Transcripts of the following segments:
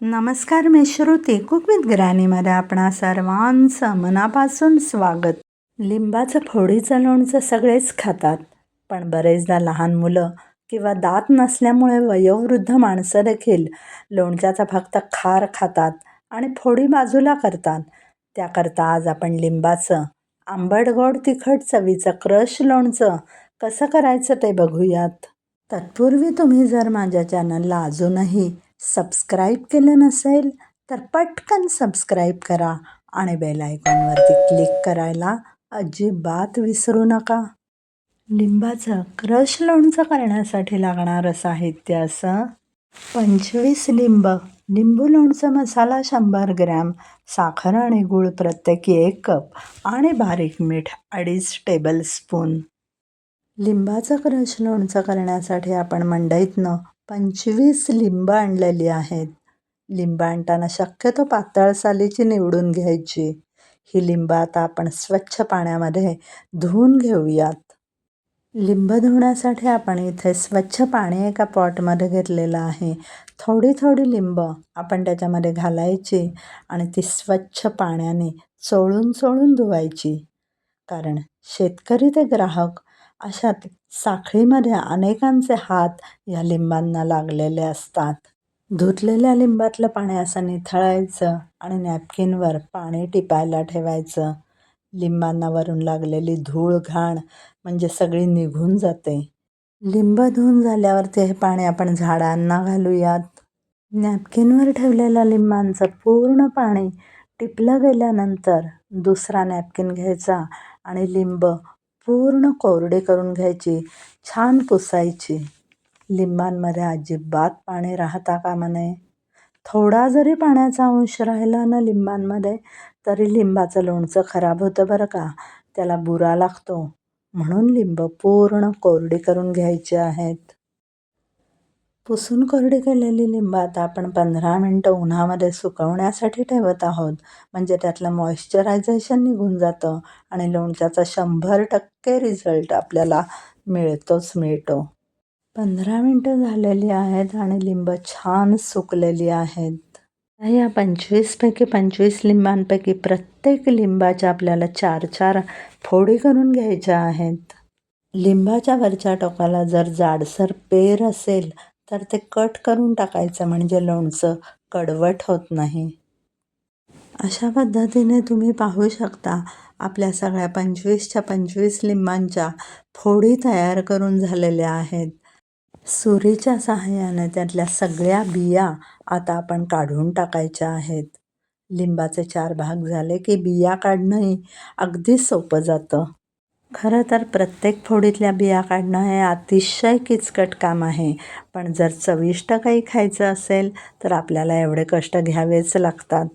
नमस्कार मी Shruti. Cook with ग्रॅनीमध्ये आपणा सर्वांचं मनापासून स्वागत. लिंबाचं फोडीचं लोणचं सगळेच खातात पण बरेचदा लहान मुलं किंवा दात नसल्यामुळे वयोवृद्ध माणसं देखील लोणच्याचा फक्त खार खातात आणि फोडी बाजूला करतात. त्याकरता आज आपण लिंबाचं आंबट गोड तिखट चवीचं क्रश लोणचं कसं करायचं ते बघूयात. तत्पूर्वी तुम्ही जर माझ्या चॅनलला अजूनही सबस्क्राईब केलं नसेल तर पटकन सबस्क्राईब करा आणि बेल आयकॉनवरती क्लिक करायला अजिबात विसरू नका. लिंबाचं क्रश लोणचं करण्यासाठी लागणारं साहित्य असं पंचवीस लिंब लिंबू लोणचं मसाला शंभर ग्रॅम साखर आणि गूळ प्रत्येकी एक कप आणि बारीक मीठ अडीच टेबलस्पून लिंबाचं क्रश लोणचं करण्यासाठी आपण मंडईतनं पंचवीस लिंब आणलेली आहेत. लिंब आणताना शक्यतो पातळ सालीची निवडून घ्यायची. ही लिंब आता आपण स्वच्छ पाण्यामध्ये धुवून घेऊयात. लिंब धुण्यासाठी आपण इथे स्वच्छ पाणी एका पॉटमध्ये घेतलेलं आहे. थोडी थोडी लिंब आपण त्याच्यामध्ये घालायची आणि ती स्वच्छ पाण्याने चोळून चोळून धुवायची. कारण शेतकरी ते ग्राहक अशात साखळीमध्ये अनेकांचे हात या लिंबांना लागलेले असतात. धुतलेल्या लिंबातलं पाणी असं निथळायचं आणि नॅपकिनवर पाणी टिपायला ठेवायचं. लिंबांना वरून लागलेली धूळ घाण म्हणजे सगळी निघून जाते. लिंब धुवून झाल्यावरती हे पाणी आपण झाडांना घालूयात. नॅपकिनवर ठेवलेल्या लिंबांचं पूर्ण पाणी टिपलं गेल्यानंतर दुसरा नॅपकिन घ्यायचा आणि लिंब पूर्ण कोरडे करून घ्यायची छान पुसायची. लिंबांमध्ये अजिबात पाणी राहता कामा नये. थोडा जरी पाण्याचा अंश राहिला ना लिंबांमध्ये तरी लिंबाचं लोणचं खराब होतं बरं का? त्याला बुरा लागतो. म्हणून लिंब पूर्ण कोरडे करून घ्यायचे आहेत. पुसून कोरडी केलेली लिंब आता आपण पंधरा मिनटं उन्हामध्ये सुकवण्यासाठी ठेवत आहोत. म्हणजे त्यातलं मॉइश्चरायझेशन निघून जातं आणि लोणच्याचा शंभर टक्के रिझल्ट आपल्याला मिळतोच मिळतो. पंधरा मिनटं झालेली आहेत आणि लिंब छान सुकलेली आहेत. या पंचवीसपैकी पंचवीस लिंबांपैकी प्रत्येक लिंबाच्या आपल्याला चार चार फोडी करून घ्यायच्या आहेत. लिंबाच्या वरच्या टोकाला जर जाडसर पेर असेल तर ते कट करून टाकायचं म्हणजे लोणचं कडवट होत नाही. अशा पद्धतीने तुम्ही पाहू शकता आपल्या सगळ्या पंचवीसच्या पंचवीस लिंबांच्या फोडी तयार करून झालेल्या आहेत. सुरीच्या सहाय्याने त्यातल्या सगळ्या बिया आता आपण काढून टाकायच्या आहेत. लिंबाचे चार भाग झाले की बिया काढणंही अगदी सोपं जातं. खरं तर प्रत्येक फोडीतल्या बिया काढणं हे अतिशय किचकट काम आहे. पण जर चविष्ट काही खायचं असेल तर आपल्याला एवढे कष्ट घ्यावेच लागतात.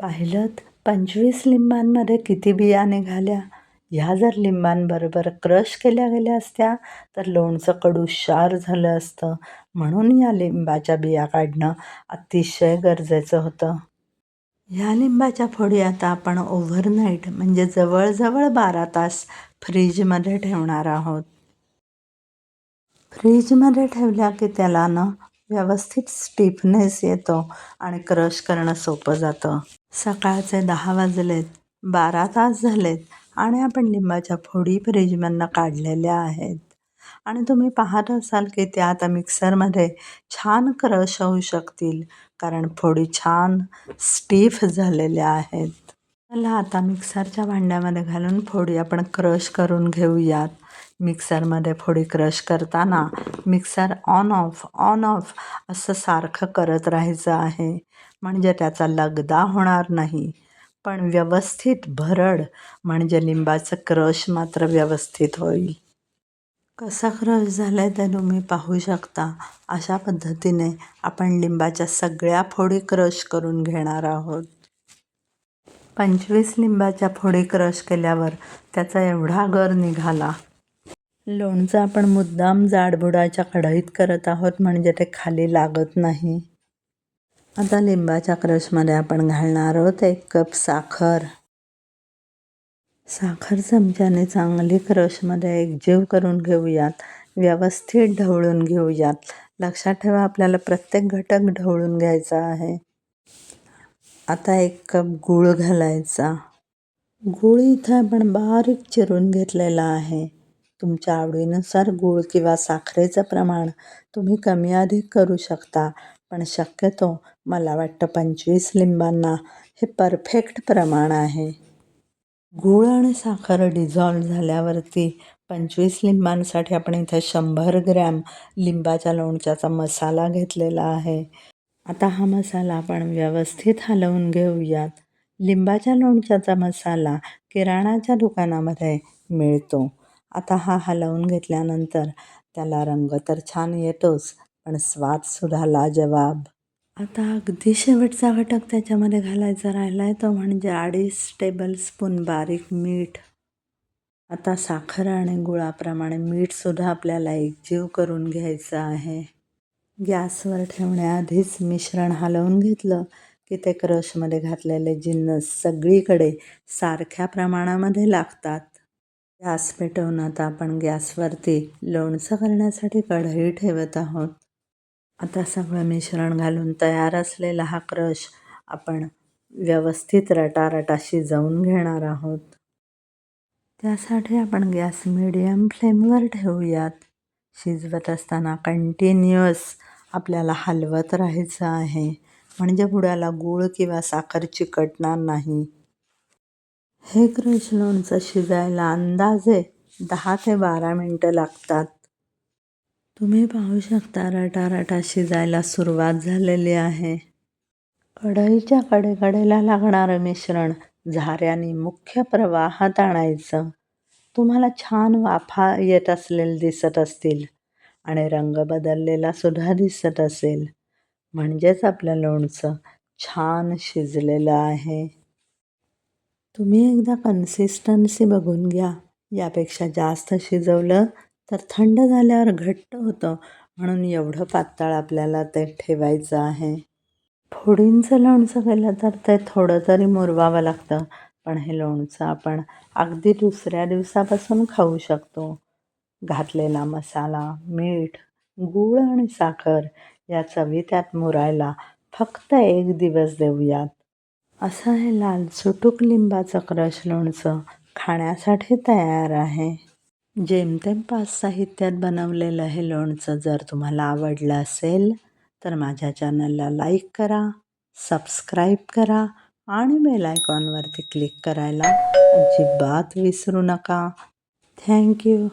पाहिलं पंचवीस लिंबांमध्ये किती बिया निघाल्या? ह्या जर लिंबांबरोबर क्रश केल्या गेल्या असत्या तर लोणचं कडू शार झालं असतं. म्हणून या लिंबाच्या बिया काढणं अतिशय गरजेचं होतं. ह्या लिंबाच्या फोडी आता आपण ओव्हरनाईट म्हणजे जवळजवळ बारा तास फ्रीजमध्ये ठेवणार आहोत. फ्रीजमध्ये ठेवल्या की त्याला ना व्यवस्थित स्टिफनेस येतो आणि क्रश करणं सोपं जातं. सकाळचे दहा वाजलेत बारा तास झालेत आणि आपण लिंबाच्या फोडी फ्रीजमधनं काढलेल्या आहेत. आणि तुम्ही पाहत असाल की त्या आता मिक्सरमध्ये छान क्रश होऊ शकतील कारण फोडी छान स्टीफ झालेल्या आहेत. मला आता मिक्सरच्या भांड्यामध्ये घालून फोडी आपण क्रश करून घेऊयात. मिक्सरमध्ये फोडी क्रश करताना mixer on off on off असं सारखं करत राहायचं आहे. म्हणजे त्याचा लगदा होणार नाही. पण व्यवस्थित भरड म्हणजे लिंबाचं क्रश मात्र व्यवस्थित होईल. कसा क्रश झाला आहे ते तुम्ही पाहू शकता. अशा पद्धतीने आपण लिंबाच्या सगळ्या फोडी क्रश करून घेणार आहोत. पंचवीस लिंबाच्या फोडी क्रश केल्यावर त्याचा एवढा गर निघाला. लोणचं आपण मुद्दाम जाडबुडाच्या कढईत करत आहोत म्हणजे ते खाली लागत नाही. आता लिंबाच्या क्रशमध्ये आपण घालणार आहोत एक कप साखर. साखर चमच्याने चांगली क्रशमध्ये एकजीव करून घेऊयात. व्यवस्थित ढवळून घेऊयात. लक्षात ठेवा आपल्याला प्रत्येक घटक ढवळून घ्यायचा आहे. आता एक कप गूळ घालायचा. गूळ इथं आपण बारीक चिरून घेतलेला आहे. तुमच्या आवडीनुसार गूळ किंवा साखरेचं प्रमाण तुम्ही कमी अधिक करू शकता पण शक्यतो मला वाटतं पंचवीस लिंबांना हे परफेक्ट प्रमाण आहे. गूळ आणि साखर डिझॉल्व झाल्यावरती पंचवीस लिंबांसाठी आपण इथं शंभर ग्रॅम लिंबाच्या लोणच्याचा मसाला घेतलेला आहे. आता हा मसाला आपण व्यवस्थित हलवून घेऊयात. लिंबाच्या लोणच्याचा मसाला किराणाच्या दुकानामध्ये मिळतो. आता हा हलवून घेतल्यानंतर त्याला रंग तर छान येतोच पण स्वादसुद्धा लाजवाब. आता अगदी शेवटचा घटक त्याच्यामध्ये घालायचा राहिला आहे तो म्हणजे अडीच टेबलस्पून बारीक मीठ. आता साखर आणि गुळाप्रमाणे मीठसुद्धा आपल्याला एकजीव करून घ्यायचं आहे. गॅसवर ठेवण्याआधीच मिश्रण हलवून घेतलं की ते क्रशमध्ये घातलेले जिन्नस सगळीकडे सारख्या प्रमाणामध्ये लागतात. गॅस पेटवून आता आपण गॅसवरती लोणचं करण्यासाठी कढई ठेवत आहोत. आता सगळं मिश्रण घालून तयार असलेला हा क्रश आपण व्यवस्थित रटारटा शिजवून घेणार आहोत. त्यासाठी आपण गॅस मिडियम फ्लेमवर ठेवूयात. शिजवत असताना कंटिन्युअस आपल्याला हलवत राहायचं आहे. म्हणजे बुडाला गूळ किंवा साखर चिकटणार नाही. हे क्रश लोणचं शिजायला अंदाजे दहा ते बारा मिनटं लागतात. तुम्ही पाहू शकता रटारटा शिजायला सुरुवात झालेली आहे. कढईच्या कडेकडेला लागणारं मिश्रण झाऱ्याने मुख्य प्रवाहात आणायचं. तुम्हाला छान वाफा येत असलेले दिसत असतील आणि रंग बदललेला सुद्धा दिसत असेल. म्हणजेच आपलं लोणचं छान शिजलेलं आहे. तुम्ही एकदा कन्सिस्टन्सी बघून घ्या. यापेक्षा जास्त शिजवलं तर थंड झाल्यावर घट्ट होतं म्हणून एवढं पातळ आपल्याला ते ठेवायचं आहे. फोडींचं लोणचं केलं तर ते थोडं तरी मुरवावं लागतं पण हे लोणचं आपण अगदी दुसऱ्या दिवसापासून खाऊ शकतो. घातलेला मसाला मीठ गूळ आणि साखर या चवी त्यात मुरायला फक्त एक दिवस देऊयात. असं हे लाल सुटूक लिंबाचं क्रश लोणचं खाण्यासाठी तयार आहे. जेमतेम पाच साहित्यात बनवलेलं हे लोणचं जर तुम्हाला आवडलं असेल तर माझ्या चॅनलला लाईक करा सबस्क्राईब करा आणि बेल आयकॉनवरती क्लिक करायला अजिबात विसरू नका. थँक्यू